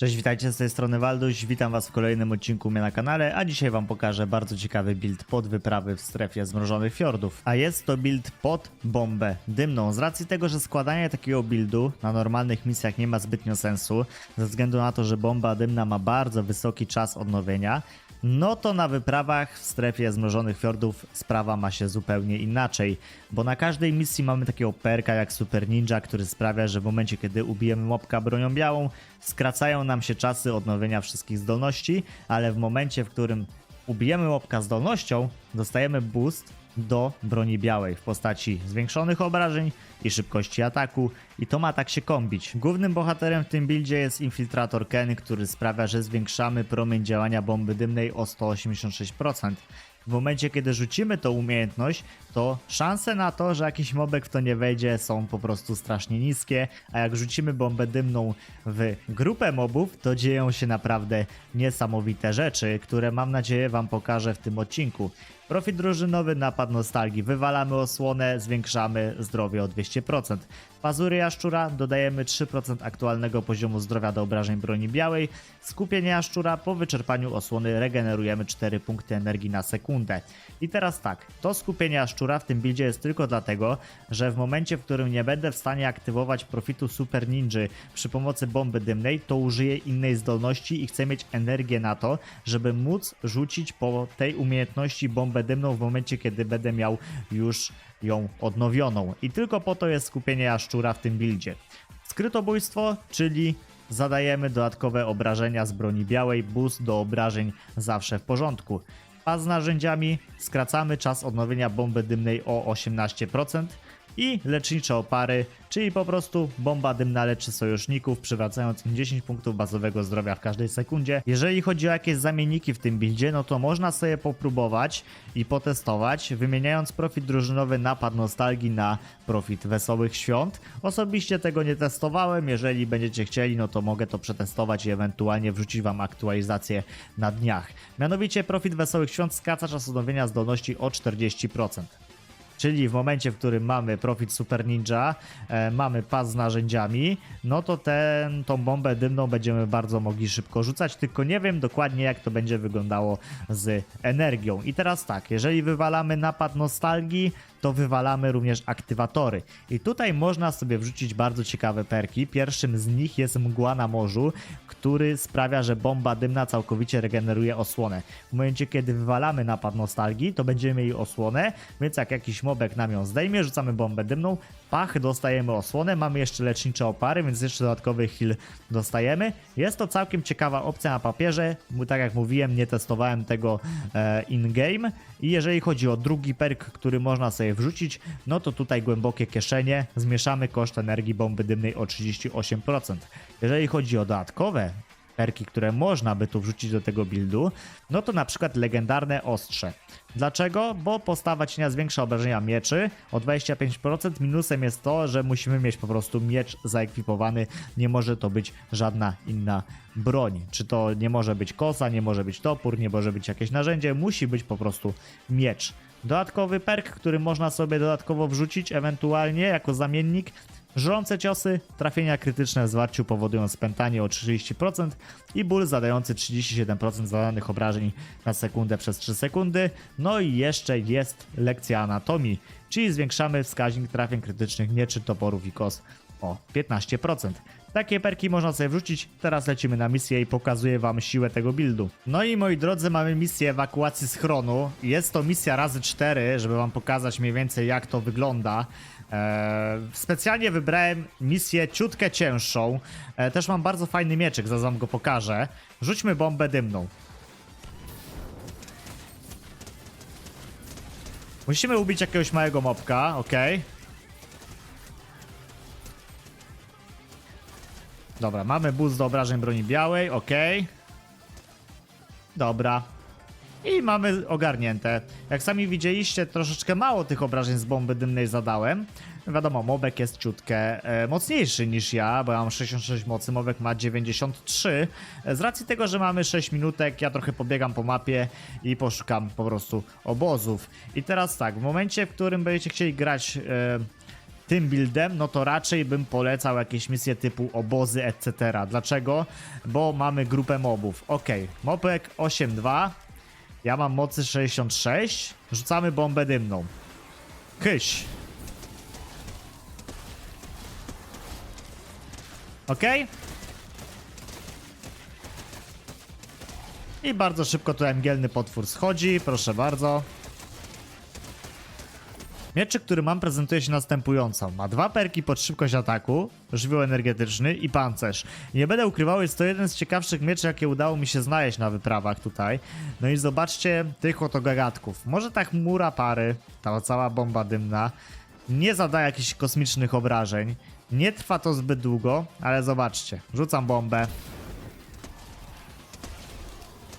Cześć, witajcie z tej strony Walduś, witam was w kolejnym odcinku mnie na kanale, a dzisiaj wam pokażę bardzo ciekawy build pod wyprawy w strefie zmrożonych fiordów. A jest to build pod bombę dymną, z racji tego, że składanie takiego buildu na normalnych misjach nie ma zbytnio sensu, ze względu na to, że bomba dymna ma bardzo wysoki czas odnowienia, no to na wyprawach w strefie zmrożonych fiordów sprawa ma się zupełnie inaczej, bo na każdej misji mamy takiego perka jak Super Ninja, który sprawia, że w momencie kiedy ubijemy mobka bronią białą, skracają nam się czasy odnowienia wszystkich zdolności, ale w momencie, w którym ubijemy mobka zdolnością, dostajemy boost do broni białej w postaci zwiększonych obrażeń i szybkości ataku i to ma tak się kombić. Głównym bohaterem w tym buildzie jest infiltrator Ken, który sprawia, że zwiększamy promień działania bomby dymnej o 186%. W momencie, kiedy rzucimy tą umiejętność, to szanse na to, że jakiś mobek w to nie wejdzie są po prostu strasznie niskie, a jak rzucimy bombę dymną w grupę mobów, to dzieją się naprawdę niesamowite rzeczy, które mam nadzieję wam pokażę w tym odcinku. Profit drużynowy, napad nostalgii, wywalamy osłonę, zwiększamy zdrowie o 200%. Pazury jaszczura, dodajemy 3% aktualnego poziomu zdrowia do obrażeń broni białej. Skupienie jaszczura, po wyczerpaniu osłony regenerujemy 4 punkty energii na sekundę. I teraz tak, to skupienie jaszczura w tym buildzie jest tylko dlatego, że w momencie, w którym nie będę w stanie aktywować profitu Super Ninja przy pomocy bomby dymnej, to użyję innej zdolności i chcę mieć energię na to, żeby móc rzucić po tej umiejętności bombę dymną w momencie, kiedy będę miał już ją odnowioną. I tylko po to jest skupienie jaszczura w tym buildzie. Skrytobójstwo, czyli zadajemy dodatkowe obrażenia z broni białej, boost do obrażeń zawsze w porządku. Pas z narzędziami, skracamy czas odnowienia bomby dymnej o 18% i lecznicze opary, czyli po prostu bomba dymna leczy sojuszników, przywracając im 10 punktów bazowego zdrowia w każdej sekundzie. Jeżeli chodzi o jakieś zamienniki w tym buildzie, no to można sobie popróbować i potestować, wymieniając profit drużynowy napad nostalgii na profit wesołych świąt. Osobiście tego nie testowałem, jeżeli będziecie chcieli, no to mogę to przetestować i ewentualnie wrzucić wam aktualizację na dniach. Mianowicie profit wesołych świąt skraca czas odnowienia zdolności o 40%. Czyli w momencie, w którym mamy profit Super Ninja, e, mamy pas z narzędziami, no to ten, tą bombę dymną będziemy bardzo mogli szybko rzucać, tylko nie wiem dokładnie jak to będzie wyglądało z energią. I teraz tak, jeżeli wywalamy napad nostalgii, to wywalamy również aktywatory. I tutaj można sobie wrzucić bardzo ciekawe perki. Pierwszym z nich jest mgła na morzu, który sprawia, że bomba dymna całkowicie regeneruje osłonę. W momencie, kiedy wywalamy napad nostalgii, to będziemy mieli osłonę, więc jak jakiś mobek nam ją zdejmie, rzucamy bombę dymną, pach, dostajemy osłonę, mamy jeszcze lecznicze opary, więc jeszcze dodatkowy heal dostajemy. Jest to całkiem ciekawa opcja na papierze, tak jak mówiłem, nie testowałem tego e, in-game i jeżeli chodzi o drugi perk, który można sobie wrzucić, no to tutaj głębokie kieszenie, zmieszamy koszt energii bomby dymnej o 38%. Jeżeli chodzi o dodatkowe perki, które można by tu wrzucić do tego buildu, no to na przykład legendarne ostrze. Dlaczego? Bo postawa cienia zwiększa obrażenia mieczy o 25%. Minusem jest to, że musimy mieć po prostu miecz zaekwipowany. Nie może to być żadna inna broń. Czy to nie może być kosa, nie może być topór, nie może być jakieś narzędzie. Musi być po prostu miecz. Dodatkowy perk, który można sobie dodatkowo wrzucić, ewentualnie jako zamiennik. Żrące ciosy, trafienia krytyczne w zwarciu powodują spętanie o 30% i ból zadający 37% zadanych obrażeń na sekundę przez 3 sekundy. No i jeszcze jest lekcja anatomii, czyli zwiększamy wskaźnik trafień krytycznych mieczy, toporów i kos o 15%. Takie perki można sobie wrzucić. Teraz lecimy na misję i pokazuję wam siłę tego buildu. No i moi drodzy, mamy misję ewakuacji schronu. Jest to misja razy 4, żeby wam pokazać mniej więcej jak to wygląda. Eee, specjalnie wybrałem misję ciutkę cięższą. Eee, też mam bardzo fajny mieczyk, zaraz wam go pokażę. Rzućmy bombę dymną. Musimy ubić jakiegoś małego mopka, okej. Dobra, mamy boost do obrażeń broni białej, okej. Dobra. I mamy ogarnięte. Jak sami widzieliście, troszeczkę mało tych obrażeń z bomby dymnej zadałem. Wiadomo, mobek jest ciutkę e, mocniejszy niż ja, bo ja mam 66 mocy, mobek ma 93. E, Z racji tego, że mamy 6 minutek, ja trochę pobiegam po mapie i poszukam po prostu obozów. I teraz tak, w momencie, w którym będziecie chcieli grać e, tym buildem, no to raczej bym polecał jakieś misje typu obozy, etc. Dlaczego? Bo mamy grupę mobów. Ok, mopek 8-2, ja mam mocy 66, rzucamy bombę dymną. Kyś. Ok? I bardzo szybko tu mgielny potwór schodzi, proszę bardzo. Mieczyk, który mam, prezentuje się następująco. Ma dwa perki pod szybkość ataku, żywioł energetyczny i pancerz. Nie będę ukrywał, jest to jeden z ciekawszych mieczy, jakie udało mi się znaleźć na wyprawach tutaj. No i zobaczcie tych oto gagatków. Może ta chmura pary, ta cała bomba dymna, nie zadaje jakichś kosmicznych obrażeń. Nie trwa to zbyt długo, ale zobaczcie. Rzucam bombę.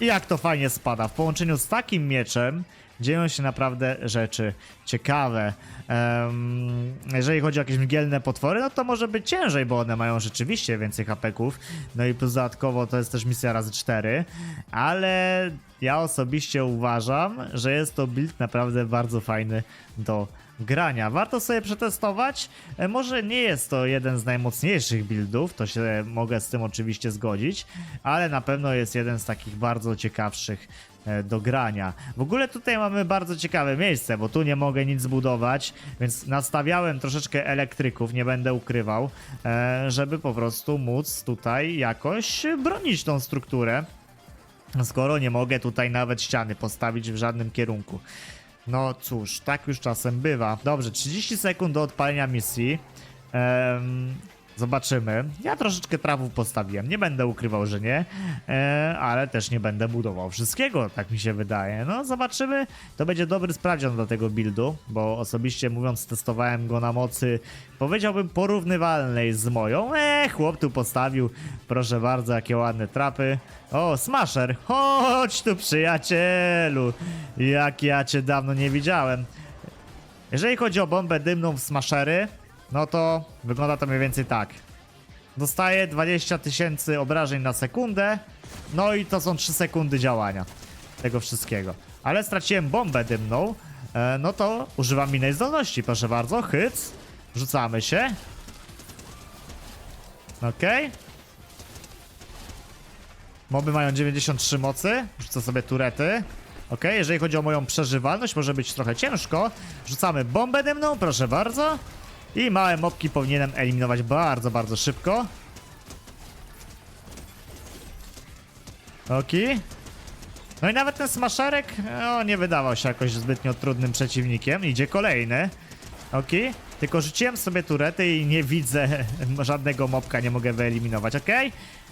I jak to fajnie spada. W połączeniu z takim mieczem dzieją się naprawdę rzeczy ciekawe. Em, jeżeli chodzi o jakieś mgielne potwory, no to może być ciężej, bo one mają rzeczywiście więcej hapeków. No i plus dodatkowo to jest też misja razy 4. Ale ja osobiście uważam, że jest to build naprawdę bardzo fajny do grania. Warto sobie przetestować. E, Może nie jest to jeden z najmocniejszych buildów, to się mogę z tym oczywiście zgodzić, ale na pewno jest jeden z takich bardzo ciekawszych e, do grania. W ogóle tutaj mamy bardzo ciekawe miejsce, bo tu nie mogę nic zbudować, więc nastawiałem troszeczkę elektryków, nie będę ukrywał, e, żeby po prostu móc tutaj jakoś bronić tą strukturę. Skoro nie mogę tutaj nawet ściany postawić w żadnym kierunku. No cóż, tak już czasem bywa. Dobrze, 30 sekund do odpalenia misji. Em, zobaczymy. Ja troszeczkę trawów postawiłem. Nie będę ukrywał, że nie, e, ale też nie będę budował wszystkiego, tak mi się wydaje. No, zobaczymy. To będzie dobry sprawdzian dla tego buildu, bo osobiście mówiąc, testowałem go na mocy, powiedziałbym, porównywalnej z moją. E, chłop tu postawił, proszę bardzo, jakie ładne trapy. O, Smasher, chodź tu przyjacielu, jak ja cię dawno nie widziałem. Jeżeli chodzi o bombę dymną w Smashery, no to wygląda to mniej więcej tak. Dostaję 20 tysięcy obrażeń na sekundę, no i to są 3 sekundy działania tego wszystkiego. Ale straciłem bombę dymną, e, no to używam innej zdolności, proszę bardzo, hyc, rzucamy się. Okej. Moby mają 93 mocy, rzucę sobie turety. Ok, jeżeli chodzi o moją przeżywalność, może być trochę ciężko. Rzucamy bombę dymną, proszę bardzo. I małe mopki powinienem eliminować bardzo, bardzo szybko. Oki. No i nawet ten smasherek, o, nie wydawał się jakoś zbytnio trudnym przeciwnikiem. Idzie kolejny. Oki. Tylko rzuciłem sobie turety i nie widzę żadnego mopka, nie mogę wyeliminować, ok?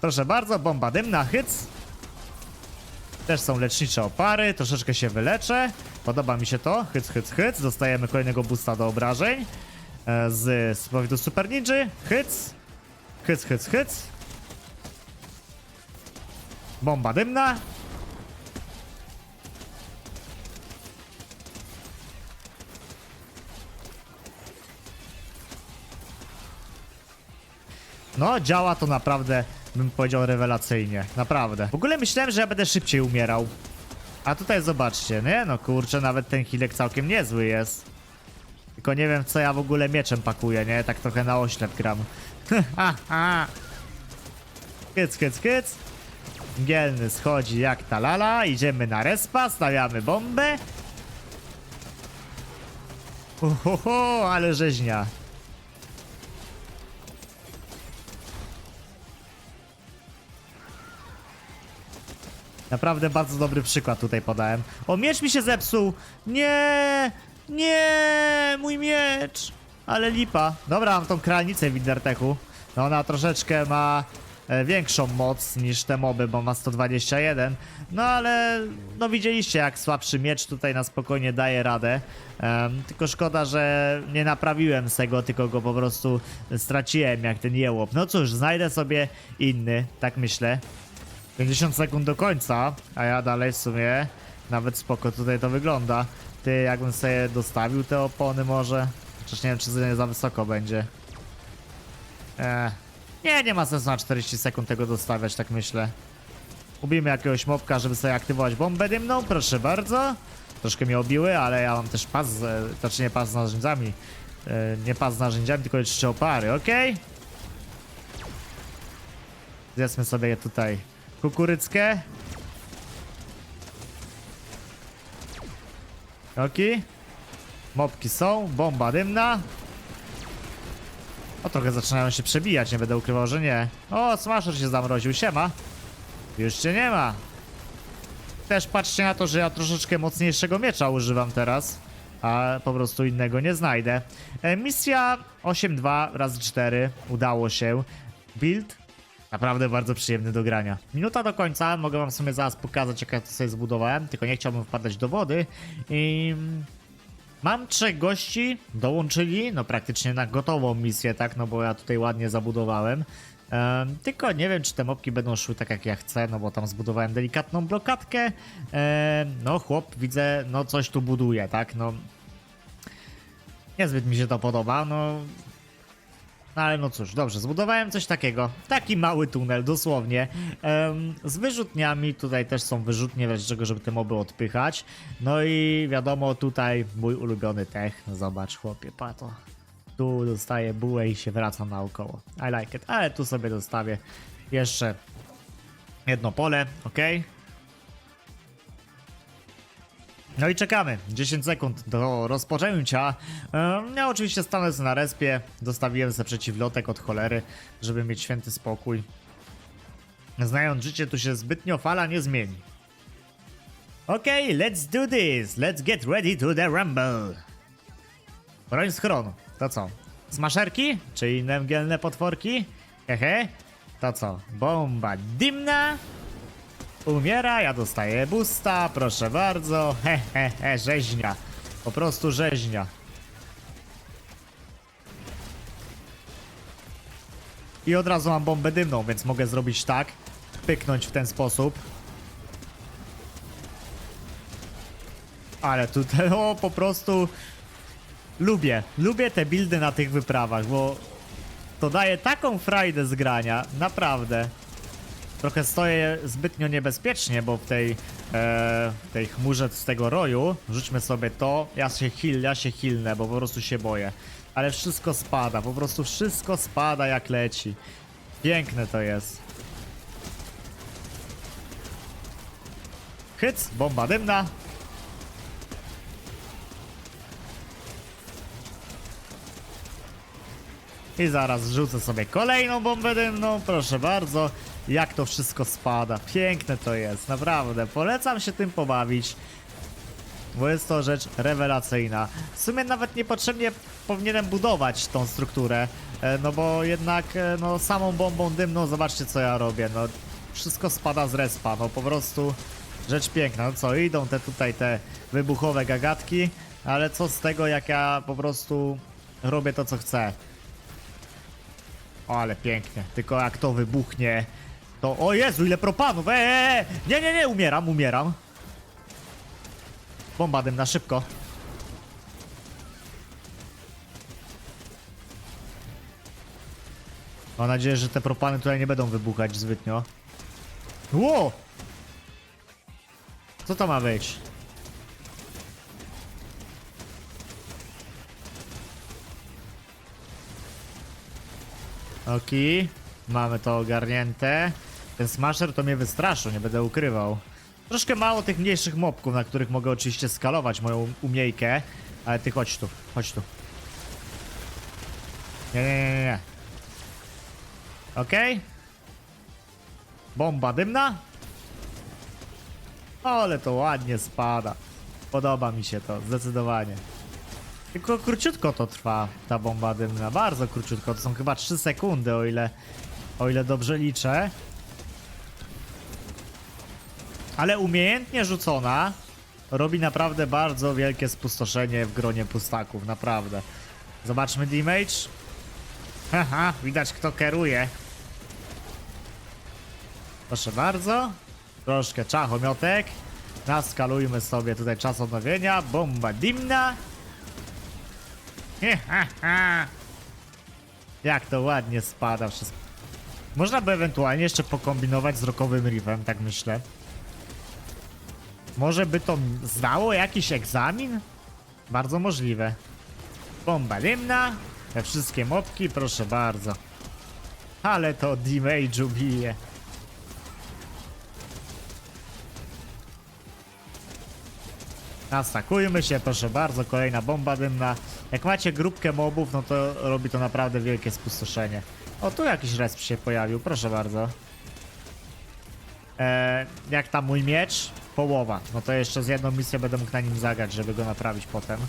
Proszę bardzo, bomba dymna, hyc. Też są lecznicze opary, troszeczkę się wyleczę. Podoba mi się to. Hyc, hyc, hyc. Dostajemy kolejnego boosta do obrażeń. E, Z, z powodu Super Ninja. Hyc. Hyc, hyc, hyc. Bomba dymna. No, działa to naprawdę, bym powiedział, rewelacyjnie. Naprawdę. W ogóle myślałem, że ja będę szybciej umierał. A tutaj zobaczcie, nie? No kurczę, nawet ten healek całkiem niezły jest. Tylko nie wiem, co ja w ogóle mieczem pakuję, nie? Tak trochę na oślep gram. Kyc, kyc, kyc. Gielny schodzi jak ta lala. Idziemy na respa, stawiamy bombę. Ohoho, ale rzeźnia. Naprawdę bardzo dobry przykład tutaj podałem. O, miecz mi się zepsuł! Nie! Nie! Mój miecz! Ale lipa. Dobra, mam tą kralnicę w Wintertechu. No ona troszeczkę ma e, większą moc niż te moby, bo ma 121. No ale no widzieliście jak słabszy miecz tutaj na spokojnie daje radę. Tylko szkoda, że nie naprawiłem tego, tylko go po prostu straciłem jak ten jełop. No cóż, znajdę sobie inny, tak myślę. 50 sekund do końca, a ja dalej w sumie nawet spoko tutaj to wygląda. Ty, jakbym sobie dostawił te opony może? Chociaż nie wiem, czy za- wysoko będzie. Eee. Nie, nie ma sensu na 40 sekund tego dostawiać, tak myślę. Ubijmy jakiegoś mopka, żeby sobie aktywować bombę dymną, proszę bardzo. Troszkę mnie obiły, ale ja mam też pas, znaczy nie pas z narzędziami. E, nie pas z narzędziami, tylko trzy opary, ok? Zjedzmy sobie tutaj kukuryckę. Oki. Mopki są, bomba dymna. O, trochę zaczynają się przebijać, nie będę ukrywał, że nie. O, Smasher się zamroził, siema. Już cię nie ma. Też patrzcie na to, że ja troszeczkę mocniejszego miecza używam teraz, a po prostu innego nie znajdę. E, misja 8-2 razy 4 udało się. Build naprawdę bardzo przyjemny do grania. Minuta do końca, mogę wam w sumie zaraz pokazać jak ja to sobie zbudowałem, tylko nie chciałbym wpadać do wody. I Mam trzech gości, dołączyli, no praktycznie na gotową misję, tak, no bo ja tutaj ładnie zabudowałem. Em, tylko nie wiem, czy te mopki będą szły tak jak ja chcę, no bo tam zbudowałem delikatną blokadkę. Em, no chłop, widzę, no coś tu buduje, tak, no. Niezbyt mi się to podoba, no. Ale no cóż, dobrze, zbudowałem coś takiego. Taki mały tunel, dosłownie. Em, z wyrzutniami, tutaj też są wyrzutnie, w razie czego, żeby te moby odpychać. No i wiadomo, tutaj mój ulubiony tech. No zobacz, chłopie, pato. Tu dostaję bułę i się wracam naokoło. I like it, ale tu sobie dostawię jeszcze jedno pole, ok? No i czekamy. 10 sekund do rozpoczęcia. Ja oczywiście stanę na respie. Dostawiłem sobie przeciwlotek od cholery, żeby mieć święty spokój. Znając życie, tu się zbytnio fala nie zmieni. Okej, let's do this. Let's get ready to the rumble. Broń schronu. To co? Smasherki? Czy inne mgielne potworki? Hehe. To co? Bomba dymna? Umiera, ja dostaję busta, proszę bardzo. He, he, he, rzeźnia. Po prostu rzeźnia. I od razu mam bombę dymną, więc mogę zrobić tak. Pyknąć w ten sposób. Ale tutaj, o, po prostu lubię. Lubię te buildy na tych wyprawach, bo to daje taką frajdę z grania. Naprawdę. Trochę stoję zbytnio niebezpiecznie, bo w tej, e, tej chmurze z tego roju, rzućmy sobie to, ja się heal, ja się healnę, bo po prostu się boję. Ale wszystko spada, po prostu wszystko spada jak leci. Piękne to jest. Hyc, bomba dymna. I zaraz rzucę sobie kolejną bombę dymną, proszę bardzo. Jak to wszystko spada. Piękne to jest, naprawdę. Polecam się tym pobawić. Bo jest to rzecz rewelacyjna. W sumie nawet niepotrzebnie powinienem budować tą strukturę. e, No bo jednak e, no, samą bombą dymną, zobaczcie co ja robię. No, wszystko spada z respa. No po prostu rzecz piękna. No co, idą te tutaj te wybuchowe gagatki. Ale co z tego jak ja po prostu robię to co chcę. O, ale pięknie. Tylko jak to wybuchnie, to... O Jezu, ile propanów! Eee! Nie, nie, nie, umieram, umieram. Bomba dymna, szybko. Mam nadzieję, że te propany tutaj nie będą wybuchać zbytnio. Ło! Co to ma być? Oki, mamy to ogarnięte. Ten smasher to mnie wystraszył, nie będę ukrywał. Troszkę mało tych mniejszych mobków, na których mogę oczywiście skalować moją umiejkę. Ale ty chodź tu, chodź tu. Nie, nie, nie, nie. Okej. Bomba dymna. Ale to ładnie spada. Podoba mi się to, zdecydowanie. Tylko króciutko to trwa, ta bomba dymna. Bardzo króciutko, to są chyba 3 sekundy, o ile, o ile dobrze liczę. Ale umiejętnie rzucona robi naprawdę bardzo wielkie spustoszenie w gronie pustaków, naprawdę. Zobaczmy damage. Haha, widać kto kieruje. Proszę bardzo. Troszkę czachomiotek. Naskalujmy sobie tutaj czas odnowienia. Bomba dimna. Jak to ładnie spada wszystko. Można by ewentualnie jeszcze pokombinować z rokowym riffem, tak myślę. Może by to zdało jakiś egzamin? Bardzo możliwe. Bomba dymna. Te wszystkie mopki, proszę bardzo. Ale to damage'u bije. Nastakujmy się, proszę bardzo, kolejna bomba dymna. Jak macie grupkę mobów, no to robi to naprawdę wielkie spustoszenie. O, tu jakiś resp się pojawił, proszę bardzo. E, jak tam mój miecz? Połowa. No to jeszcze z jedną misją będę mógł na nim zagrać, żeby go naprawić potem.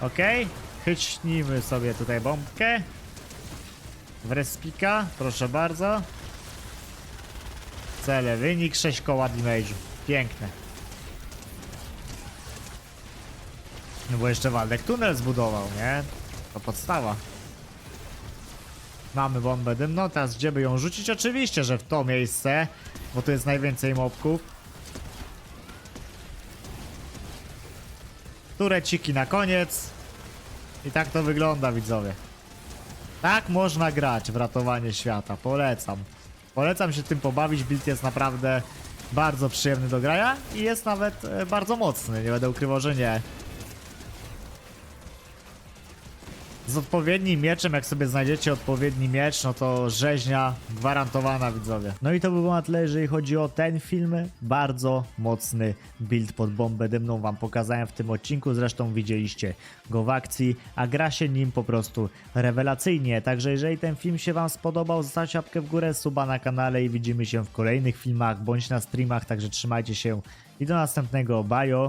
Okej, chyćnijmy sobie tutaj bombkę. W respika, proszę bardzo. Cele, wynik 6 koła damage'u. Piękne. No bo jeszcze Waldek tunel zbudował, nie? To podstawa. Mamy bombę dymną, teraz gdzie by ją rzucić? Oczywiście, że w to miejsce, bo tu jest najwięcej mobków. Tureciki na koniec. I tak to wygląda, widzowie. Tak można grać w ratowanie świata, polecam. Polecam się tym pobawić, build jest naprawdę bardzo przyjemny do grania i jest nawet e, bardzo mocny, nie będę ukrywał, że nie. Z odpowiednim mieczem, jak sobie znajdziecie odpowiedni miecz, no to rzeźnia gwarantowana widzowie. No i to by było na tyle, jeżeli chodzi o ten film. Bardzo mocny build pod bombę dymną wam pokazałem w tym odcinku, zresztą widzieliście go w akcji, a gra się nim po prostu rewelacyjnie. Także jeżeli ten film się wam spodobał, zostawcie łapkę w górę, suba na kanale i widzimy się w kolejnych filmach bądź na streamach, także trzymajcie się i do następnego, bajo!